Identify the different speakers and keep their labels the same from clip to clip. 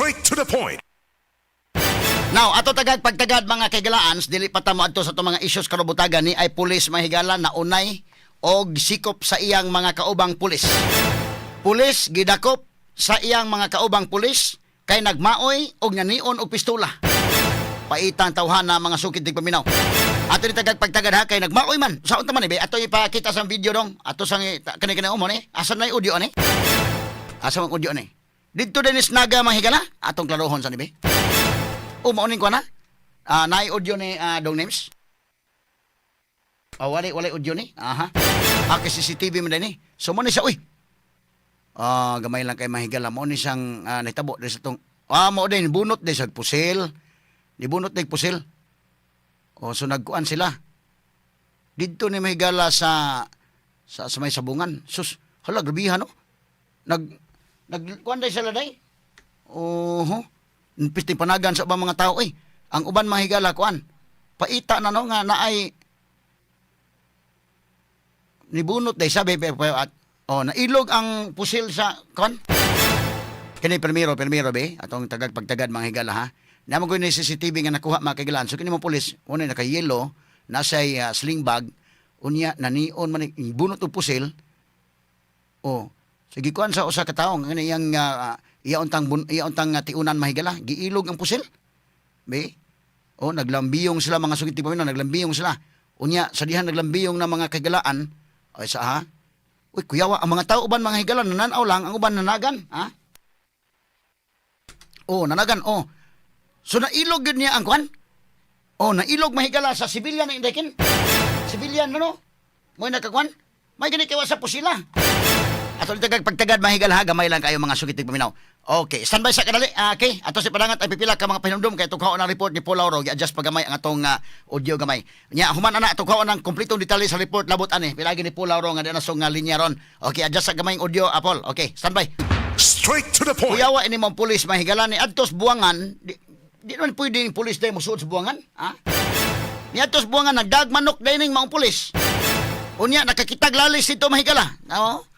Speaker 1: Straight to the point.
Speaker 2: Now, ato tagad pagtagad mga kaigalaan, dili pa ta mo adto sa itong mga issues karubutagan ni ay pulis mahigala na unay og sikop sa iyang mga kaubang pulis. Pulis gidakop sa iyang mga kaubang pulis kay nagmaoy og nanion og pistola. Paitan tawhan na mga sukid tig paminaw. Ato ni tagad pagtagad ha kay nagmaoy man. Sa unta man ni be ato ipakita sa video dong. Ato sang kani kani mo ni. Asan na audio ni? Asa ang audio ni? Dito din is naga mahigala atong klarohon sa ni be. O, maunin ko na. Ah, naay audio ni ah, Dong Names. Oh, wala, wala audio ni. Aha. Ah, kay CCTV man ni. So, mo ni siya, uy. Ah, gamay lang kay mahigala. Mo ni siyang ah, nitabo din sa tong... Ah, mo din, bunot din sa pusil. Di bunot din pusil. O, so nagkuan sila. Dito ni mahigala sa sa, sa may sabungan. Sus, hala, grabihan, no? Nag, nagkuan din sila day. Oho. Pisti panagan sa ubang mga tao eh. Ang uban mahigala kuan. Paita na no nga naay nibunot day sabi at oh nailog ang pusil sa kuan. Kini primero primero be atong tagag pagtagad mga higala ha. Namo ko ni CCTV nga nakuha mga kaigalan. So kini mo pulis una naka yellow nasa uh, sling bag unya nanion man ni- bunot og pusil. Oh, sige kuan sa usa ka tawo nga iyang uh, iya untang bun, iya untang uh, tiunan mahigala, giilog ang pusil. Be? Oh, naglambiyong sila mga sugiti pa naglambiyong sila. Unya sa dihan naglambiyong na mga kagalaan ay sa ha. Uy, kuyawa, ang mga tao uban mga higalan nananaw lang, ang uban nanagan, ha? Oh, nanagan, oh. So nailog yun niya ang kwan? Oh, nailog mahigala sa sibilyan na indekin. Sibilyan, no? Mo nakakwan? May gani kayo sa pusila. Ato ni tagag pagtagad mahigal ha gamay lang kayo mga sugitig paminaw. Okay, standby sa kadali. Ah, okay, ato si padangat ay pipila ka mga pahinumdum kay tukhaon ang report ni Paul Lauro gi-adjust pa gamay ang atong ah, audio gamay. Nya human ana tukhaon ang kompletong detalye sa report labot ani pilagi ni Paul Lauro nga dinasong nga linya ron. Okay, adjust sa gamay ang audio Apol. Okay, standby.
Speaker 1: Straight to the point.
Speaker 2: Kuyawa ini mong pulis mahigalan ni adtos buwangan. Di, di naman pwede yung pulis dahil musuot sa buwangan. Ha? Ni adtos buwangan nagdagmanok dahil ng mga pulis. Unya nakakitag lalis dito mahigala. Oo.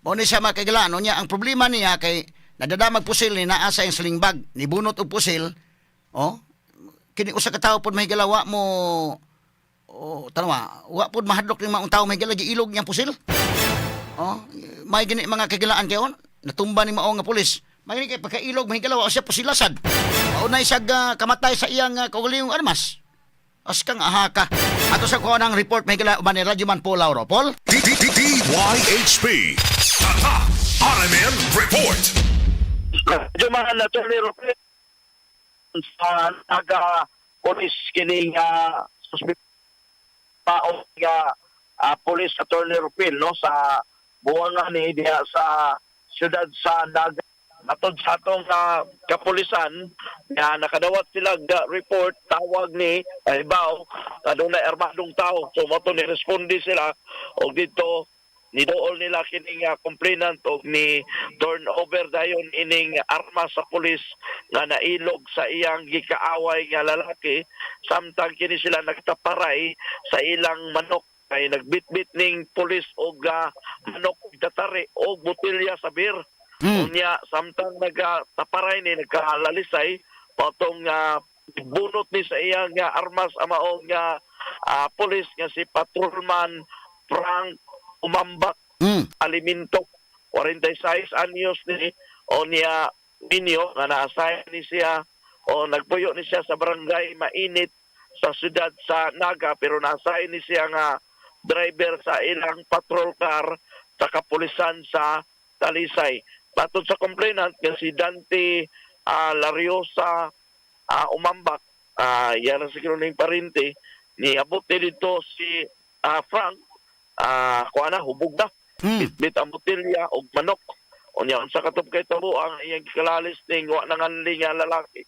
Speaker 2: Mo ni siya makigala. Unya ang problema niya kay nadadamag pusil ni naa sa sling bag. Nibunot og pusil. Oh. Kini usa ka tawo pod mahigala wa mo Oh, tanawa, wa pod mahadlok ni mga tawo mahigala giilog niyang pusil. Oh, may gini mga kagilaan kayo, natumba ni mao nga pulis. May gini kay pagkailog mahigala wa siya pusilasad. Maunay siya ah, kamatay sa iyang uh, kaugalingong armas. As kang aha ka. Ato sa kuha ng report mahigala uban ni Radyo Man Paul Lauro. Paul?
Speaker 1: DYHP. Aha. RMN Report.
Speaker 3: Yung mga naturally report sa naga police kining uh, paong nga ah, police attorney Rupil no sa buwangan ni diha sa siyudad sa Naga atod sa atong uh, kapulisan nga nakadawat sila ga report tawag ni Ibaw kadung na armadong tao so mato ni responde sila og dito ni dool nila kining uh, complainant og ni turnover dayon ining armas sa pulis nga nailog sa iyang gikaaway nga lalaki. Samtang kini sila nagtaparay sa ilang manok. Kay nagbitbit ning pulis og uh, manok datari og botelya sa beer. Unya samtang nagtaparay ni nagkalalisay patong uh, bunot ni sa iyang nga armas amaong nga uh, pulis nga si patrolman Frank Umambak
Speaker 2: Mm.
Speaker 3: Aliminto 46 anyos ni o niya Minyo nga na-assign ni siya o nagpuyo ni siya sa barangay Mainit sa siyudad sa Naga pero na-assign ni siya nga driver sa ilang patrol car sa kapulisan sa Talisay. Patod sa complainant nga si Dante ah, Lariosa ah, Umambak, ah, yan ang siguro ng parente, ni abot ni dito si ah, Frank, ah, kuha na, hubog na.
Speaker 2: Mm.
Speaker 3: bitbit ang botelya og manok. Unya unsa katong kay tabo ang iyang kalalis ning wa nanganli nga lalaki.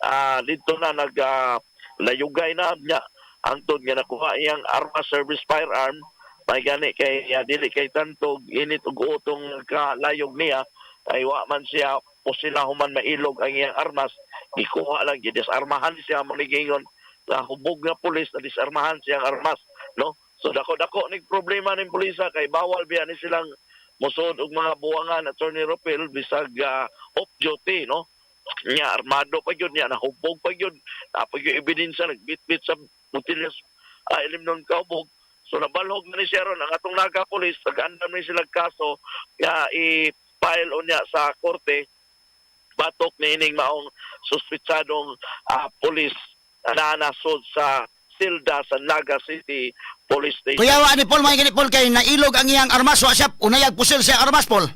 Speaker 3: Ah dito na nag ah, layugay na niya. Angtod nga nakuha iyang arma service firearm. May gani kay ah, dili kay tantog init og utong kalayog niya. Kay wa man siya posila human mailog ang iyang armas. Gikuha lang gidisarmahan siya manigingon. Sa hubog nga pulis na disarmahan siyang armas no So dako-dako ning problema ning pulisa kay bawal biya ni silang musod og mga buwangan at Attorney Ropel bisag ah, off duty no. niya armado pa yun niya nahubog pa yun tapos yung ebidensya nagbitbit sa mutilyas uh, ilim nun kaubog. So nabalhog na ni siya ron. Ang atong naga police nag-andam ni sila kaso ya i-file on niya sa korte. Batok ni ining maong suspitsadong ah, police na nasod sa Silda sa Naga City Police Station.
Speaker 2: Kuya wa ni Paul may gani Paul kay nailog ang iyang armas wa siya unayag pusil siya armas Paul.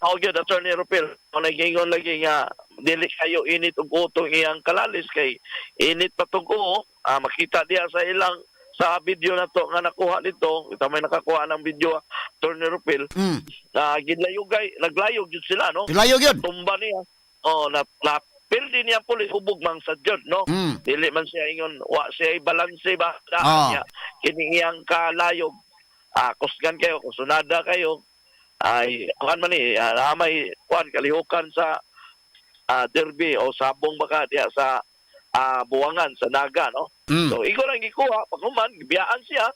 Speaker 3: Ako gyud attorney Ropel, kung nagingon lagi nga dili kayo init og utong iyang kalalis kay init pa tong uho, ah, makita diya sa ilang sa video na to nga nakuha nito, ito may nakakuha ng video attorney Ropel,
Speaker 2: Mm.
Speaker 3: na gidlayugay, naglayog jud sila no.
Speaker 2: Tilayog yun.
Speaker 3: Tumba niya. Oh, na, na pildi niya pulis hubog mang sa jud no.
Speaker 2: Mm.
Speaker 3: Dili man siya ingon wa siya balanse ba
Speaker 2: Oo.
Speaker 3: daan niya kini iyang kalayog. Ah, kusgan kayo, kusunada kayo. Ay, kuan man ni, ah, na may kuan kalihukan sa ah, derby o sabong baka diya sa ah, buwangan sa naga no.
Speaker 2: Mm.
Speaker 3: So igo lang gikuha pag human gibiyaan siya.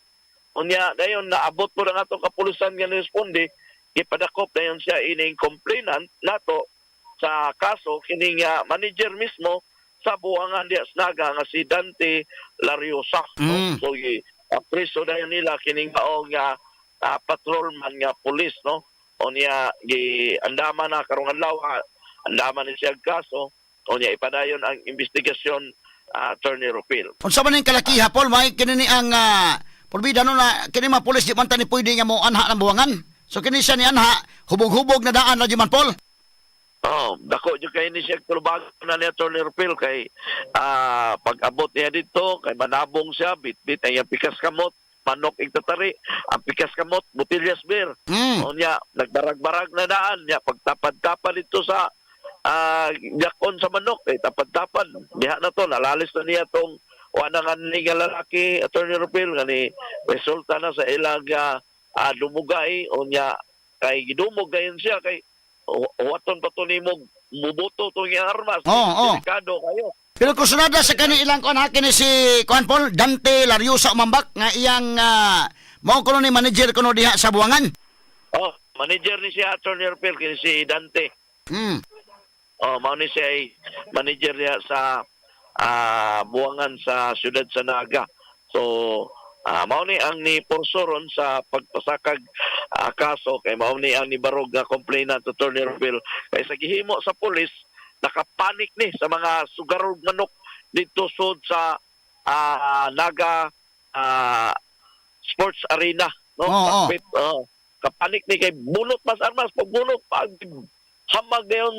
Speaker 3: Unya dayon naabot po ng atong kapulisan nga responde ipadakop dayon siya ining complainant nato sa kaso kining ah, manager mismo sa buwangan diya sa naga nga si Dante Lariosa. no?
Speaker 2: Mm.
Speaker 3: So gi apreso dayon nila kining maong nga ah, patrolman nga pulis no. Unya gi andama na karong adlaw ah, andama ni siya kaso unya ipadayon ang investigasyon ah, Attorney Ropil.
Speaker 2: Unsa man ning kalakiha Paul may kini ni ang uh, Porbida no na kini mga pulis di man tani pwede nga mo anha ng buwangan. So kini siya ni anha hubog-hubog na daan ra di man Paul.
Speaker 3: Oh, dako jud kay ni siya tulbag na ni Attorney Ropil kay ah pag-abot niya dito kay manabong siya bit-bit ay pikas kamot manok igtatari ang pikas kamot butillas beer
Speaker 2: Mm.
Speaker 3: O niya, nagbarag-barag na daan niya, pagtapad-tapad dito sa ah yakon sa manok, eh, tapad-tapad. Diha na to, nalalis na niya tong ni nga lalaki, Attorney Rupil, nga ni resulta na sa ilang ah, ah, dumugay, o niya, kay gidumog gayon siya, kay waton pa to ni mo mubuto to nga armas.
Speaker 2: Oo, oo.
Speaker 3: Delikado kayo.
Speaker 2: Pero kusunada sa kani ilang kon kini si Kuan Paul Dante Lariosa Umambak nga iyang uh, mao kuno ni manager kuno diha sa buwangan.
Speaker 3: Oh, manager ni siya, Attorney Rupil, kini si Dante.
Speaker 2: Mm.
Speaker 3: Oh, mao ni siya ay manager niya sa ah, buwangan sa siyudad sa Naga. So, ah, mao ni ang ni Porsoron sa pagpasakag ah, kaso kay mao ni ang ni Barog nga complainant to Attorney Roville kay sa gihimo sa pulis nakapanik ni sa mga sugarog manok dito sud sa ah, Naga ah, Sports Arena no
Speaker 2: oo.
Speaker 3: Pagpit, oh. kapanik ni kay bunot mas armas pag bunot pag hamag na yun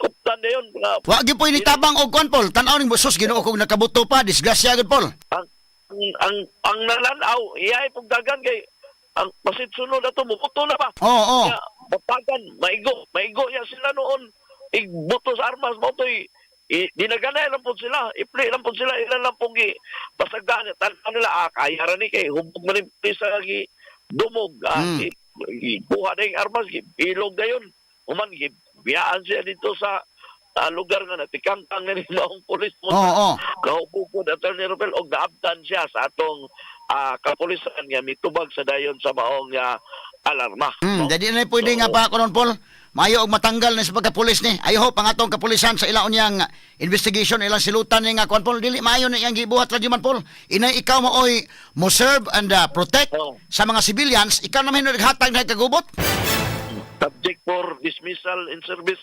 Speaker 3: kuptan na yun mga
Speaker 2: Wa gyud po ni tabang og Kuan Paul. Tan-aw ning busos Ginoo kog nakabuto pa disgrasya gid Paul.
Speaker 3: ang ang ang, ang nalanaw iyay pag dagan kay ang pasit sunod na to mubuto na ba
Speaker 2: Oo, oo.
Speaker 3: Kaya, bapagan maigo maigo ya sila noon igbuto sa armas mo to'y i, dinaganay lang po sila ipli lang po sila ilan lang pong gi pasagan tan nila ah kaya ra ni kay hubog man ni sa gi dumog ah
Speaker 2: Mm.
Speaker 3: i, i, buha na yung armas gi ilog na yun uman gi biyaan siya dito sa ah, lugar nga natikangkang na ni maong pulis mo
Speaker 2: Oo, oo.
Speaker 3: kaupo po na Attorney Robel og naabtan siya sa atong ah, kapulisan nga mitubag sa dayon sa maong ah, alarma.
Speaker 2: Hmm,
Speaker 3: no?
Speaker 2: dadi na pwede nga pa kunon Paul. Mayo og matanggal na sa pagkapulis ni. I hope ang atong kapulisan sa ilaon niyang investigation ilang silutan ni nga kuan Paul dili maayo na iyang gibuhat ra di man Paul. Inay ikaw mo oy mo serve and uh, protect
Speaker 3: Oo.
Speaker 2: sa mga civilians, ikaw naman yung naghatag na kagubot.
Speaker 3: Subject for dismissal in service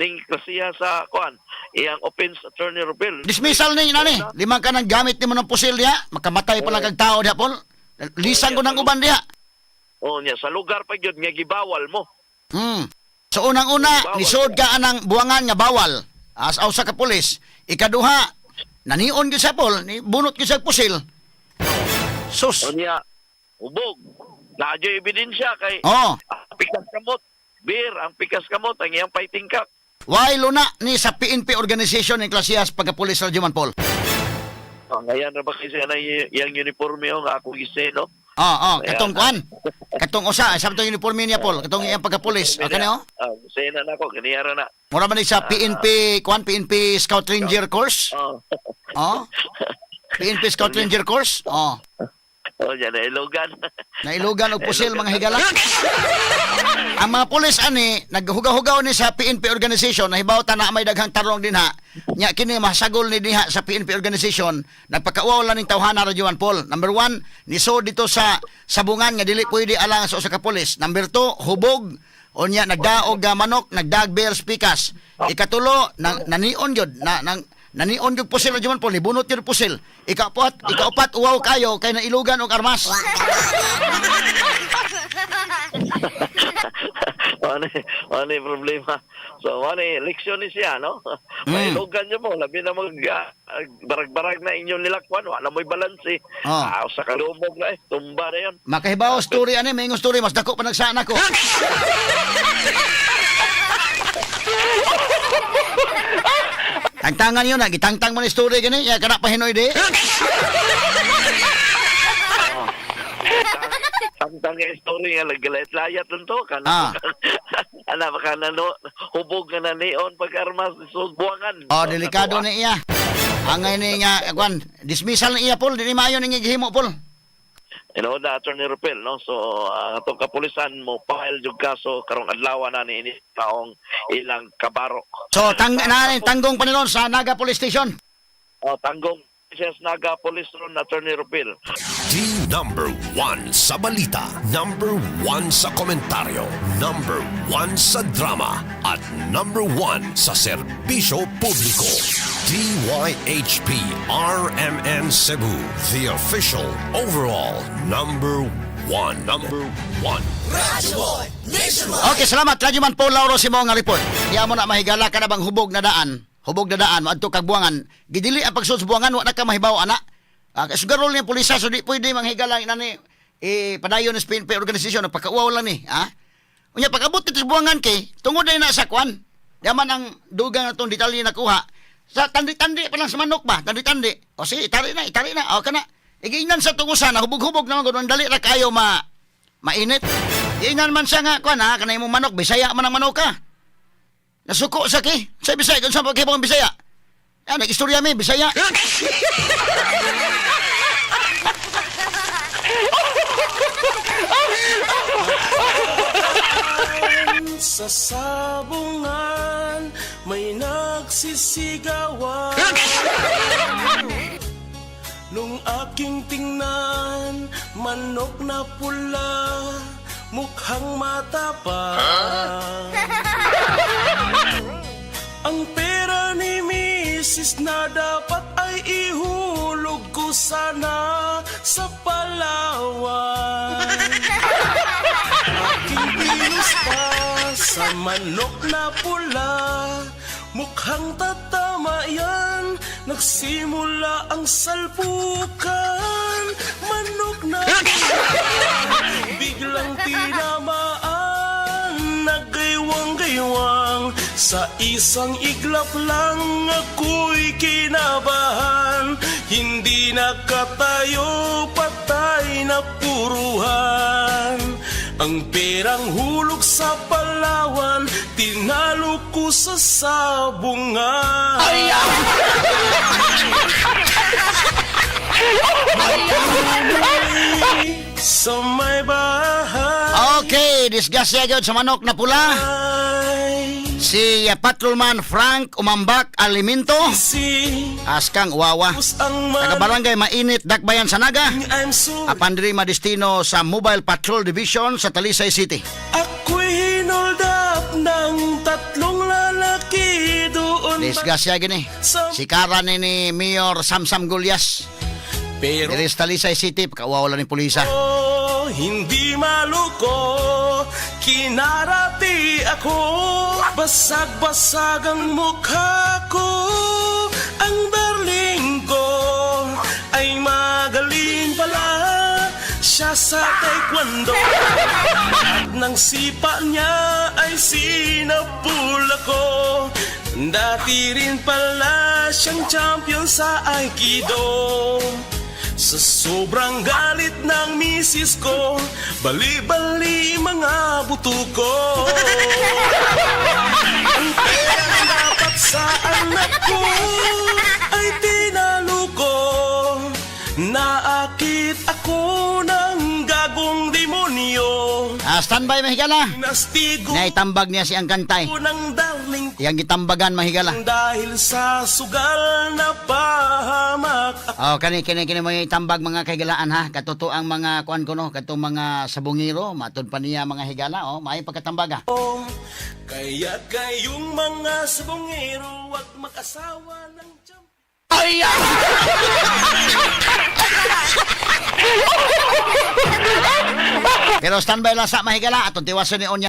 Speaker 3: ning klasiya sa kuan iyang offense Attorney Robel.
Speaker 2: Dismissal ni nani. Limang ka nang gamit nimo ng pusil diha, makamatay pa lang kag tao diha Paul. Lisang ko ng uban diha.
Speaker 3: O niya sa lugar pa gyud nga gibawal mo.
Speaker 2: Hmm. So unang-una, nisod ka anang buwangan nga bawal. As usa ka pulis. Ikaduha, nanion gyud sa Paul, ni bunot gyud sa pusil. Sus.
Speaker 3: O niya ubog. Nadyo ebidensya kay
Speaker 2: Oh,
Speaker 3: ang pikas kamot. Beer, ang pikas kamot ang iyang fighting cock.
Speaker 2: Why luna ni sa PNP organization ng klasiyas pagkapulis sa Juman Paul.
Speaker 3: Oh, ngayon na ba kasi na iyang uniforme yung ako gise, no?
Speaker 2: Oh, oh,
Speaker 3: Ayan.
Speaker 2: katong kuan. Katong usa, sabi tong uniforme niya Paul, katong iyang pagkapulis. O kani oh.
Speaker 3: Ah, gise na na ako, ganiyara na.
Speaker 2: Mura man sa PNP, kuan PNP Scout Ranger course.
Speaker 3: Oh.
Speaker 2: Oh. PNP Scout Ranger course. Oh.
Speaker 3: Oh, yan na ilugan.
Speaker 2: Nailugan og pusil mga higala. Ang mga pulis ani naghugaw-hugaw ni sa PNP organization nahibaw ta na may daghang tarong din ha. Nya kini masagol ni diha sa PNP organization nagpakauaw lang ning tawhana ra Juan Paul. Number one, niso dito sa sabungan nga dili pwede alang sa usa ka pulis. Number two, hubog unya nagdaog ga manok, nagdag bears pikas. Ikatulo, nang nanion gyud na nang Nanion yung pusil na Juan Paul, nibunot yung pusil. Ikaapat, ikaapat, uwaw kayo, kay nailugan og armas.
Speaker 3: ano, ano yung problema? So, ano yung leksyon ni siya, no?
Speaker 2: Mm.
Speaker 3: May ilugan niyo mo, labi na mag ah, barag-barag na inyong nilakwan, wala mo'y balanse.
Speaker 2: Oh.
Speaker 3: Ah, sa kalumog na eh, tumba na yun.
Speaker 2: Makahibaw story ani, may story mas dako pa nagsaan ako. Tangtangan yun na, gitangtang mo ni story gani, ya kana pa hinoy di.
Speaker 3: Samtang nga story nga, laglayat-layat lang to. Kana,
Speaker 2: Ah.
Speaker 3: ano, baka nano, hubog nga na neon pag-armas, buwangan.
Speaker 2: Oh, delikado ni iya. Angay ni nga, kwan, dismissal ni iya, Paul, di ni maayo ni gihimo, Paul.
Speaker 3: Know, the Attorney Rupel, no? So, uh, itong kapulisan mo, file yung kaso, karong adlaw na ni ini taong ilang kabaro.
Speaker 2: So, tang na, tanggong pa nilon sa Naga Police Station.
Speaker 3: O, tanggong Princess Naga Police Ron, Attorney Rupel.
Speaker 1: The number one sa balita, number one sa komentaryo, number one sa drama, at number one sa serbisyo publiko. DYHP RMN Cebu, the official overall number one. Number one.
Speaker 2: Okay, salamat. Radyo man Paul Lauro si mo nga report. Diya mo na mahigala ka na bang hubog na daan. Hubog na daan, maadto kag buwangan. Gidili ang pagsunod sa buwangan, wa na ka mahibaw, ana. Ah, uh, sugarol niya pulisa, so di pwede manghigala inani eh, padayon ng PNP organization, pagkauaw lang ni, ha? Unya, pagabot ito sa buwangan kay, tungod na yun na sa kwan. Yaman ang dugang na itong detalye na kuha. Sa tandi-tandi pa lang sa manok ba? Tandi-tandi. O sige, itari na, itari na. O ka na. Igiinan sa tungusan, hubog-hubog naman kung dali ra kayo ma mainit. Iinan man siya nga, kwan ha, kanay mong manok, bisaya man ang manok ka. Nasuko sa ki. Sa bisaya, kung saan pagkibong bisaya. Ah, nag-istorya mi, bisaya.
Speaker 4: Sa sabungan may nagsisigawan Nung aking tingnan, manok na pula Mukhang matapang Ang pera ni Mrs. na dapat ay ihulog ko sana sa Palawan. Aking pinos pa sa manok na pula Mukhang tatama yan. Nagsimula ang salpukan. Manok na Biglang tinamaan. Nagaywang-gaywang Sa isang iglap lang Ako'y kinabahan. Hindi nakatayo Patay na puruhan ang perang hulog sa Palawan, tinalo ko sa sabungan. Sa may bahay
Speaker 2: Okay, disgusya gyud sa manok na pula. Si uh, Patrolman Frank Umambak Aliminto.
Speaker 4: Si
Speaker 2: Askang Wawa.
Speaker 4: ang
Speaker 2: Taga barangay Mainit, Dakbayan sa Naga.
Speaker 4: I'm so
Speaker 2: Apan diri madestino sa Mobile Patrol Division sa Talisay City.
Speaker 4: Ako'y hinoldap ng tatlong lalaki doon
Speaker 2: Disgusya gini. Si Kara ni, ni Mayor Samsam Gulyas.
Speaker 4: Pero
Speaker 2: Diri sa Talisay City, pagkawawala ni pulisa.
Speaker 4: Oh, hindi maluko Kinarati ako Basag-basag ang mukha ko. Ang darling ko Ay magaling pala. Siya sa taekwondo. Nang sipa niya ay sinapul ako. Dati rin pala siyang champion sa Aikido sa sobrang galit ng misis ko Bali-bali mga buto ko. Ang dapat sa anak ko
Speaker 2: standby mahigala.
Speaker 4: Nastigo
Speaker 2: Naitambag niya si ang kantay.
Speaker 4: ng darling ko
Speaker 2: Iyang gitambagan mahigala.
Speaker 4: Dahil sa sugal na pahamak
Speaker 2: Oh, kani kini kini mga itambag mga kahigalaan ha. Katuto ang mga kuan kuno, katong mga sabungiro, matud pa niya mga higala oh, may pagkatambaga.
Speaker 4: Kaya kayong mga sabongero Huwag makasawa ng jam
Speaker 2: Pero standby lang sa mahigala atong tiwason ni Onya